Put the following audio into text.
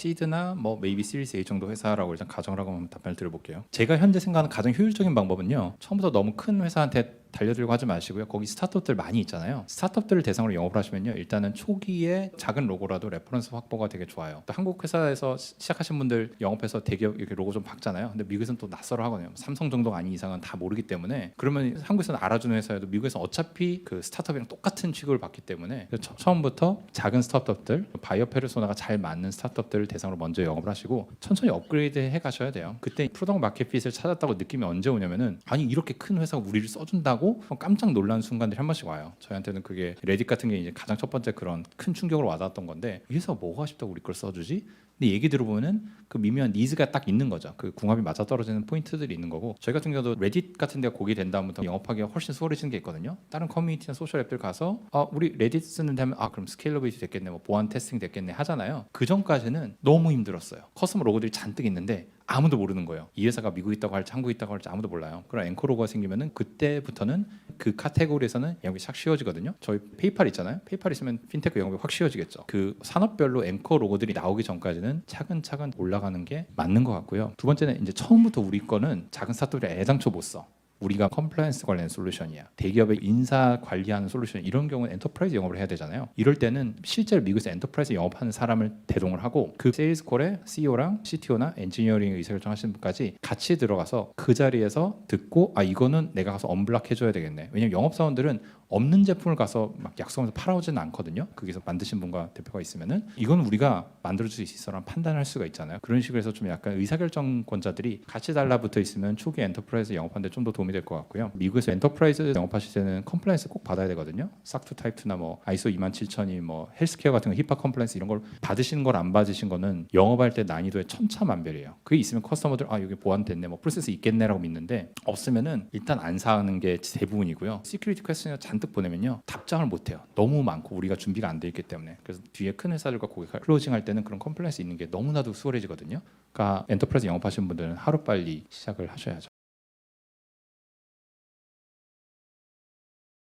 시드나 뭐 메이비 시리즈 A 정도 회사라고 일단 가정을 하고 답변을 드려볼게요. 제가 현재 생각하는 가장 효율적인 방법은요. 처음부터 너무 큰 회사한테 달려들고 하지 마시고요. 거기 스타트업들 많이 있잖아요. 스타트업들을 대상으로 영업을 하시면요. 일단은 초기에 작은 로고라도 레퍼런스 확보가 되게 좋아요. 또 한국 회사에서 시- 시작하신 분들 영업해서 대기업 이렇게 로고 좀 박잖아요. 근데 미국에서는 또 낯설어 하거든요. 삼성 정도가 아닌 이상은 다 모르기 때문에 그러면 한국에서는 알아주는 회사여도 미국에서 어차피 그 스타트업이랑 똑같은 취급을 받기 때문에 처- 처음부터 작은 스타트업들 바이어 페르소나가 잘 맞는 스타트업들을 대상으로 먼저 영업을 하시고 천천히 업그레이드 해 가셔야 돼요. 그때 프로덕트 마켓 핏을 찾았다고 느낌이 언제 오냐면은 아니 이렇게 큰 회사가 우리를 써준다고 깜짝 놀란 순간들이 한 번씩 와요. 저희한테는 그게 레딧 같은 게 이제 가장 첫 번째 그런 큰 충격으로 와닿았던 건데 이 회사가 뭐가 싶다고 우리 걸 써주지? 근데 얘기 들어보면은 그 미묘한 니즈가 딱 있는 거죠. 그 궁합이 맞아 떨어지는 포인트들이 있는 거고 저희 같은 경우도 레딧 같은 데가 고기 된 다음부터 영업하기가 훨씬 수월해지는 게 있거든요. 다른 커뮤니티나 소셜 앱들 가서 아 우리 레딧 쓰는데 하면 아 그럼 스케일러비티 됐겠네, 뭐 보안 테스팅 됐겠네 하잖아요. 그 전까지는 너무 힘들었어요. 커스텀 로고들이 잔뜩 있는데 아무도 모르는 거예요. 이 회사가 미국에 있다고 할지 한국에 있다고 할지 아무도 몰라요. 그런 앵커 로고가 생기면은 그때부터는 그 카테고리에서는 영업이 싹 쉬워지거든요. 저희 페이팔 있잖아요. 페이팔 있으면 핀테크 영업이 확 쉬워지겠죠. 그 산업별로 앵커 로고들이 나오기 전까지는 차근차근 올라가는 게 맞는 것 같고요. 두 번째는 이제 처음부터 우리 거는 작은 스타트업이 애당초 못 써. 우리가 컴플라이언스 관련 솔루션이야. 대기업의 인사 관리하는 솔루션 이런 경우는 엔터프라이즈 영업을 해야 되잖아요. 이럴 때는 실제로 미국에서 엔터프라이즈 영업하는 사람을 대동을 하고 그 세일즈 콜에 CEO랑 CTO나 엔지니어링 의사결정 하시는 분까지 같이 들어가서 그 자리에서 듣고 아 이거는 내가 가서 언블락 해줘야 되겠네. 왜냐면 영업사원들은 없는 제품을 가서 막 약속하면서 팔아오지는 않거든요. 거기서 만드신 분과 대표가 있으면은 이건 우리가 만들어줄 수 있어라는 판단할 수가 있잖아요. 그런 식으로 해서 좀 약간 의사결정권자들이 같이 달라붙어 있으면 초기 엔터프라이즈 영업하는데 좀 더 도움이 될 것 같고요. 미국에서 엔터프라이즈 영업하실 때는 컴플라이언스 꼭 받아야 되거든요. 싹투 타입2나 뭐 아이소 27000이 뭐 헬스케어 같은 거 힙합 컴플라이언스 이런 걸 받으시는 걸안 받으신 거는 영업할 때 난이도의 천차만별이에요. 그게 있으면 커스터머들 아 여기 보완됐네 뭐 프로세스 있겠네라고 믿는데 없으면은 일단 안 사는 게 대부분이고요. 시큐리티 퀘스천을 잔뜩 보내면요 답장을 못 해요. 너무 많고 우리가 준비가 안 돼 있기 때문에 그래서 뒤에 큰 회사들과 고객 클로징 할 때는 그런 컴플라이언스 있는 게 너무나도 수월해지거든요. 그러니까 엔터프라이즈 영업하시는 분들은 하루 빨리 시작을 하셔야죠.